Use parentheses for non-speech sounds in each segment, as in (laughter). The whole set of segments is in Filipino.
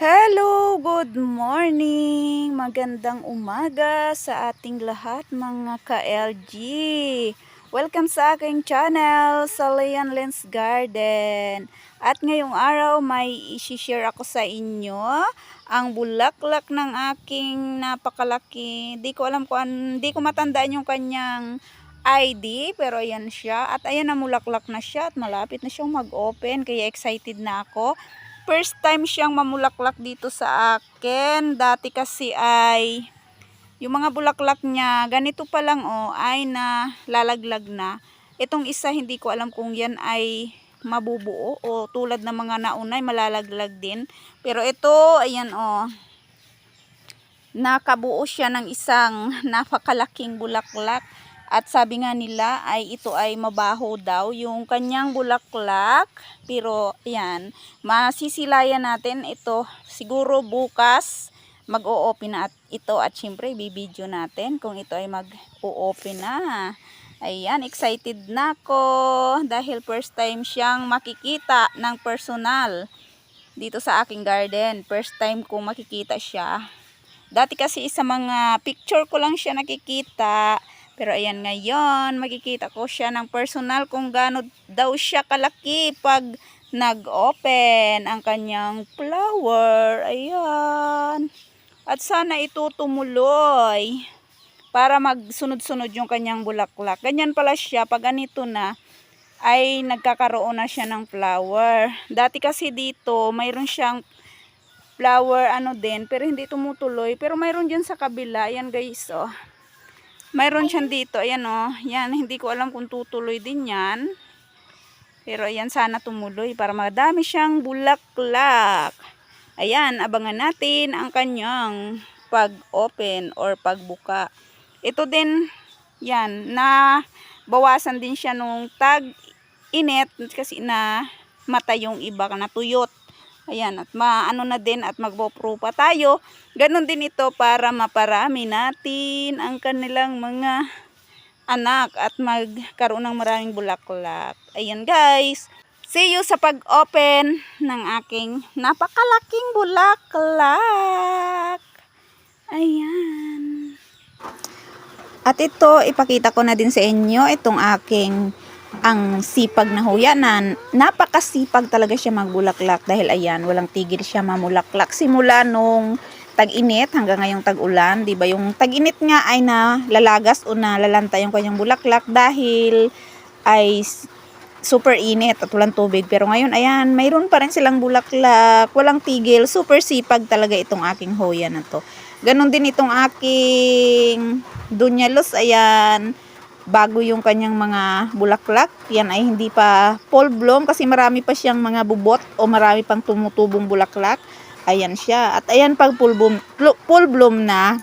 Hello, good morning. Magandang umaga sa ating lahat mga ka-LG. Welcome sa aking channel, sa Leon Lens Garden. At ngayong araw may isi-share ako sa inyo ang bulaklak ng aking napakalaki. Di ko alam kung di ko matandaan yung kanyang ID, pero ayan siya. At ayan na mulaklak na siya at malapit na siyang mag-open. Kaya excited na ako. First time siyang mamulaklak dito sa akin. Dati kasi ay yung mga bulaklak niya, ganito pa lang oh, ay na lalaglag na. Itong isa hindi ko alam kung yan ay mabubuo o tulad ng mga naunay malalaglag din. Pero ito, ayan oh, nakabuo siya ng isang napakalaking bulaklak. At sabi nga nila ay ito ay mabaho daw yung kanyang bulaklak. Pero ayan, masisilayan natin ito siguro bukas mag-o-open na at ito at syempre bibidyo natin kung ito ay mag-o-open na. Ayan, excited na ako dahil first time siyang makikita ng personal dito sa aking garden. First time ko makikita siya. Dati kasi sa mga picture ko lang siya nakikita. Pero ayan ngayon, makikita ko siya ng personal kung gaano daw siya kalaki pag nag-open ang kanyang flower. Ayan. At sana ito tumuloy para magsunod-sunod yung kanyang bulaklak. Ganyan pala siya pag ganito na ay nagkakaroon na siya ng flower. Dati kasi dito, mayroon siyang flower ano din, pero hindi tumutuloy. Pero mayroon dyan sa kabila. Ayan guys, oh. Mayroon siyang dito. Ayan oh. Yan, hindi ko alam kung tutuloy din yan. Pero ayan, sana tumuloy para madami siyang bulaklak. Ayan, abangan natin ang kanyang pag-open or pagbuka. Ito din, yan, na bawasan din siya nung tag-init kasi na mata yung iba na tuyot. Ayan, at maano na din at magpo pa tayo. Ganon din ito para maparami natin ang kanilang mga anak at magkaroon ng maraming bulaklak. Ayan guys, see you sa pag-open ng aking napakalaking bulaklak. Ayan. At ito, ipakita ko na din sa inyo itong aking ang sipag na huya na napakasipag talaga siya magbulaklak dahil ayan, walang tigil siya mamulaklak simula nung tag-init hanggang ngayong tag-ulan, 'di ba? Yung tag-init nga ay na lalagas o na lalanta yung kanyang bulaklak dahil ay super init at walang tubig. Pero ngayon, ayan, mayroon pa rin silang bulaklak, walang tigil, super sipag talaga itong aking hoya na to. Ganon din itong aking dunyalos, ayan, bago yung kanyang mga bulaklak. Yan ay hindi pa full bloom kasi marami pa siyang mga bubot o marami pang tumutubong bulaklak. Ayan siya. At ayan pag full bloom, full bloom na,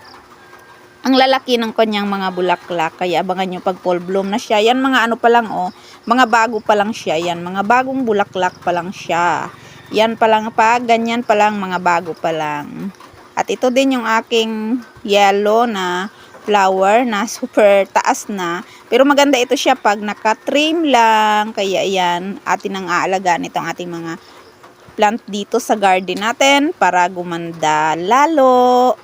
ang lalaki ng kanyang mga bulaklak. Kaya abangan nyo pag full bloom na siya. Yan mga ano pa lang oh, mga bago pa lang siya. Yan, mga bagong bulaklak pa lang siya. Yan pa lang pa, ganyan pa lang, mga bago pa lang. At ito din yung aking yellow na flower na super taas na. Pero maganda ito siya pag naka-trim lang. Kaya yan, atin ang aalagaan itong ating mga plant dito sa garden natin para gumanda lalo.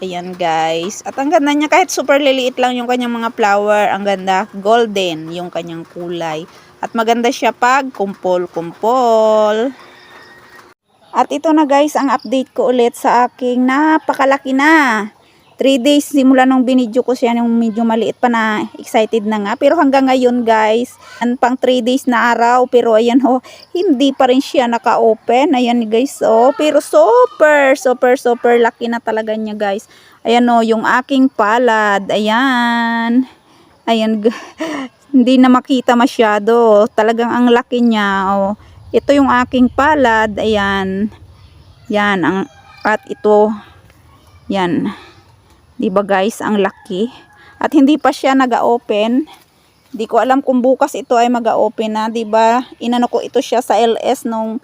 Ayan guys. At ang ganda niya kahit super liliit lang yung kanyang mga flower. Ang ganda golden yung kanyang kulay. At maganda siya pag kumpol-kumpol. At ito na guys ang update ko ulit sa aking napakalaki na. 3 days simula nung binidyo ko siya nung medyo maliit pa na excited na nga. Pero hanggang ngayon guys, an pang 3 days na araw. Pero ayan ho, hindi pa rin siya naka-open. Ayan guys oh. Pero super, super, super laki na talaga niya guys. Ayan oh, yung aking palad. Ayan. Ayan. (laughs) hindi na makita masyado. Talagang ang laki niya. Oh. Ito yung aking palad. Ayan. Yan. Ang, at ito. Yan. 'Di ba guys, ang laki. At hindi pa siya naga-open. Di ko alam kung bukas ito ay maga-open na, 'di ba? Inano ko ito siya sa LS nung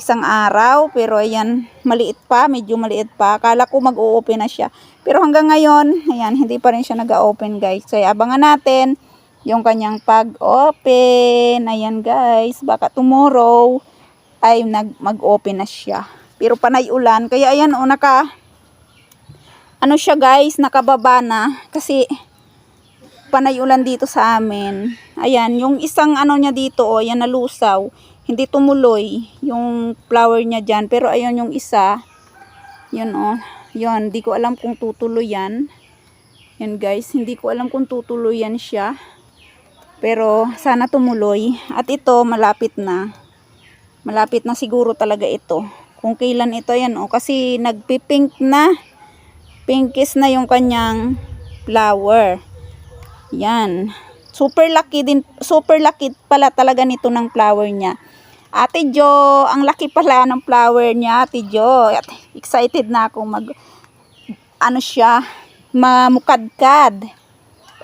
isang araw, pero ayan, maliit pa, medyo maliit pa. Akala ko mag-o-open na siya. Pero hanggang ngayon, ayan, hindi pa rin siya naga-open, guys. So, abangan natin yung kanyang pag-open. Ayan, guys, baka tomorrow ay mag-open na siya. Pero panay ulan. Kaya ayan o, naka, ano siya guys, nakababa na. Kasi, panay ulan dito sa amin. Ayan, yung isang ano niya dito, o, yan nalusaw. Hindi tumuloy yung flower niya dyan. Pero ayun yung isa. Yun o. Yun, di ko alam kung tutuloy yan. Yan guys, hindi ko alam kung tutuloy yan siya. Pero sana tumuloy. At ito, malapit na. Malapit na siguro talaga ito. Kung kailan ito yan o. Kasi nagpipink na. Pinkish na yung kanyang flower. Yan. Super lucky din. Super lucky pala talaga nito ng flower niya. Ate Jo, ang laki pala ng flower niya, Ate Jo. Excited na akong mag ano siya, mamukadkad.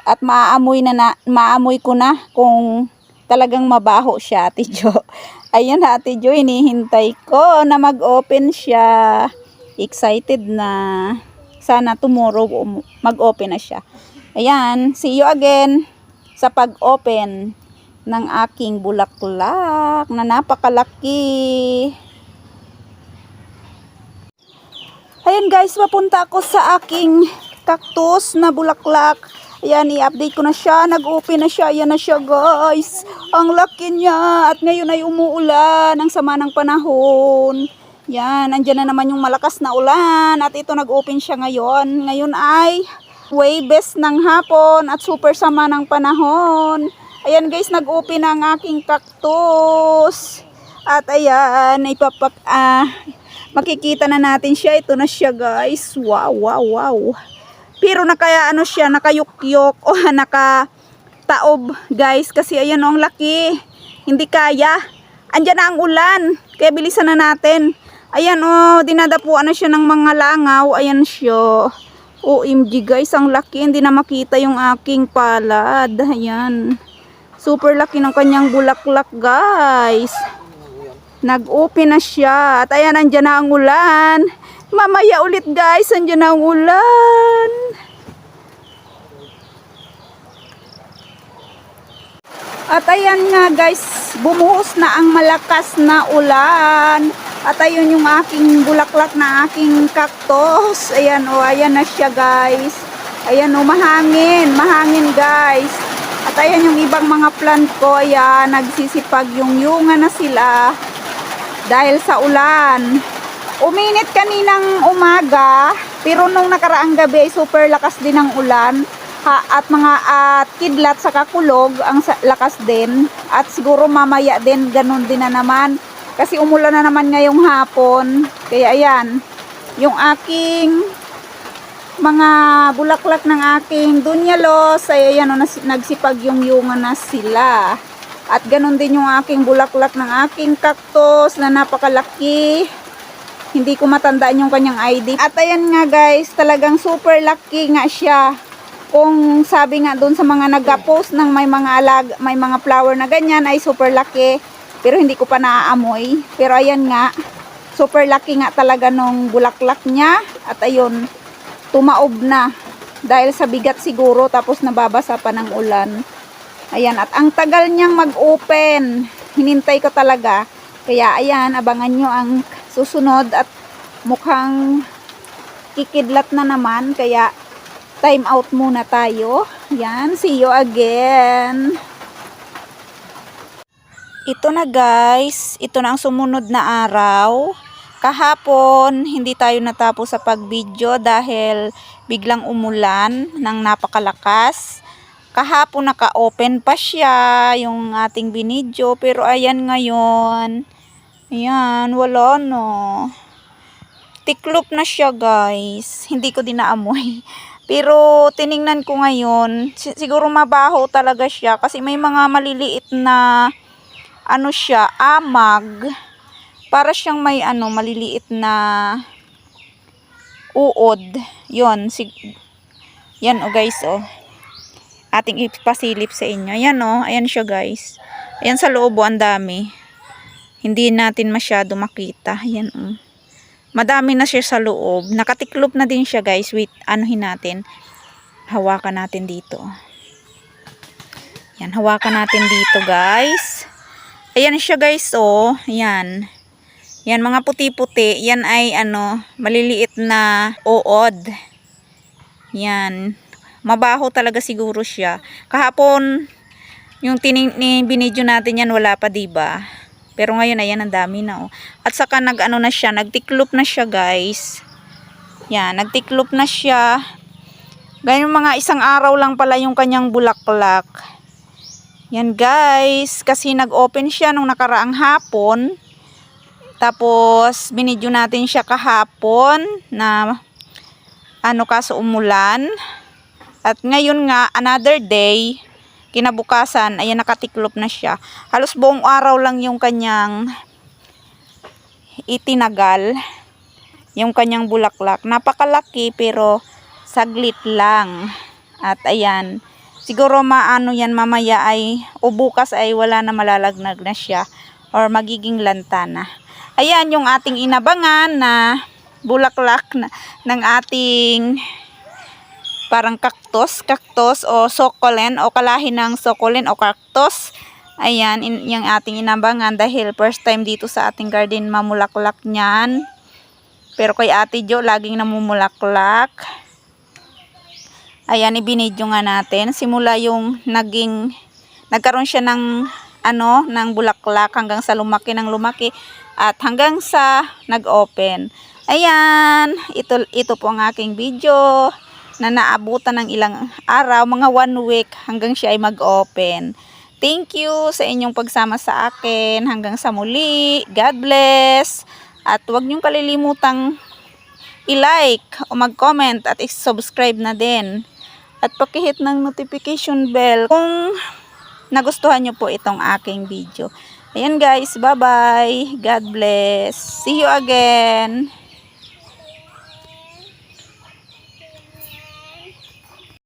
At maamoy na, na maamoy ko na kung talagang mabaho siya, Ate Jo. (laughs) Ayun na, Ate Jo, hinihintay ko na mag-open siya. Excited na. Sana tomorrow mag-open na siya. Ayan, see you again sa pag-open ng aking bulaklak na napakalaki. Ayan guys, papunta ako sa aking cactus na bulaklak. Ayan, i-update ko na siya. Nag-open na siya. Ayan na siya guys. Ang laki niya. At ngayon ay umuulan. Ang sama ng panahon. Yan, andyan na naman yung malakas na ulan. At ito nag-open siya ngayon. Ngayon ay way best ng hapon at super sama ng panahon. Ayan guys, nag-open ang aking cactus. At ayan, ipapak ah, makikita na natin siya. Ito na siya guys. Wow, wow, wow. Pero naka ano siya, nakayukyok o (laughs) naka taob guys. Kasi ayan oh, ang laki. Hindi kaya. Andyan na ang ulan. Kaya bilisan na natin. Ayan oh, dinadapuan na siya ng mga langaw. Ayan siya. OMG guys, ang laki. Hindi na makita yung aking palad. Ayan. Super laki ng kanyang bulaklak guys. Nag-open na siya. At ayan, andyan na ang ulan. Mamaya ulit guys, andyan na ang ulan. At ayan nga guys, bumuhos na ang malakas na ulan. At ayun yung aking bulaklak na aking cactus. Ayan o, ayan na siya guys. Ayan o, mahangin, mahangin guys. At ayan yung ibang mga plant ko, ayan, nagsisipag yung yunga na sila dahil sa ulan. Uminit kaninang umaga, pero nung nakaraang gabi, super lakas din ng ulan. Ha, at mga at kidlat sa kakulog, ang lakas din. At siguro mamaya din, ganun din na naman. Kasi umulan na naman ngayong hapon. Kaya ayan, yung aking mga bulaklak ng aking dunyalos, ay ayan o, nas- nagsipag yung yunga na sila. At ganun din yung aking bulaklak ng aking cactus na napakalaki. Hindi ko matandaan yung kanyang ID. At ayan nga guys, talagang super lucky nga siya. Kung sabi nga doon sa mga nag-post ng may mga alag, may mga flower na ganyan ay super lucky. Pero hindi ko pa naaamoy. Pero ayan nga, super lucky nga talaga nung bulaklak niya. At ayun, tumaob na. Dahil sa bigat siguro tapos nababasa pa ng ulan. Ayan, at ang tagal niyang mag-open. Hinintay ko talaga. Kaya ayan, abangan nyo ang susunod at mukhang kikidlat na naman. Kaya time out muna tayo. Yan, see you again. Ito na guys, ito na ang sumunod na araw. Kahapon, hindi tayo natapos sa pag-video dahil biglang umulan ng napakalakas. Kahapon naka-open pa siya yung ating binidyo pero ayan ngayon. Ayan, wala no. Tiklop na siya guys. Hindi ko din naamoy. (laughs) Pero tiningnan ko ngayon, si- siguro mabaho talaga siya kasi may mga maliliit na ano siya, amag. Para siyang may ano, maliliit na uod. Yon, sig Yan oh guys oh. Ating ipasilip sa inyo. Yan oh, ayan siya guys. Ayan sa loob oh, ang dami. Hindi natin masyado makita. Yan oh. Madami na siya sa loob. Nakatiklop na din siya guys. Wait, anuhin natin. Hawakan natin dito. Yan, hawakan natin dito guys. Ayan siya guys oh. Ayan. Yan, mga puti-puti. Yan ay ano, maliliit na uod. Yan. Mabaho talaga siguro siya. Kahapon, yung binidyo natin yan, wala pa, ba? Pero ngayon, ayan, ang dami na, oh. At saka, nag-ano na siya, nagtiklop na siya, guys. Yan, nagtiklop na siya. Ganyan mga isang araw lang pala yung kanyang bulaklak. Yan, guys. Kasi nag-open siya nung nakaraang hapon. Tapos, binidyo natin siya kahapon na ano kaso umulan. At ngayon nga, another day, kinabukasan, ayan nakatiklop na siya. Halos buong araw lang yung kanyang itinagal. Yung kanyang bulaklak. Napakalaki pero saglit lang. At ayan, siguro maano yan mamaya ay, o bukas ay wala na malalagnag na siya. Or magiging lanta na. Ayan yung ating inabangan na bulaklak na, ng ating parang cactus, cactus o succulent o kalahin ng succulent o cactus. Ayan, in, yung ating inabangan dahil first time dito sa ating garden mamulaklak niyan. Pero kay Ate Jo, laging namumulaklak. Ayan, ibinidyo nga natin. Simula yung naging, nagkaroon siya ng, ano, ng bulaklak hanggang sa lumaki ng lumaki. At hanggang sa nag-open. Ayan, ito, ito po ang aking video na naabutan ng ilang araw, mga one week hanggang siya ay mag-open. Thank you sa inyong pagsama sa akin. Hanggang sa muli. God bless. At huwag niyong kalilimutang i-like o mag-comment at i-subscribe na din. At pakihit ng notification bell kung nagustuhan niyo po itong aking video. Ayan guys, bye-bye. God bless. See you again.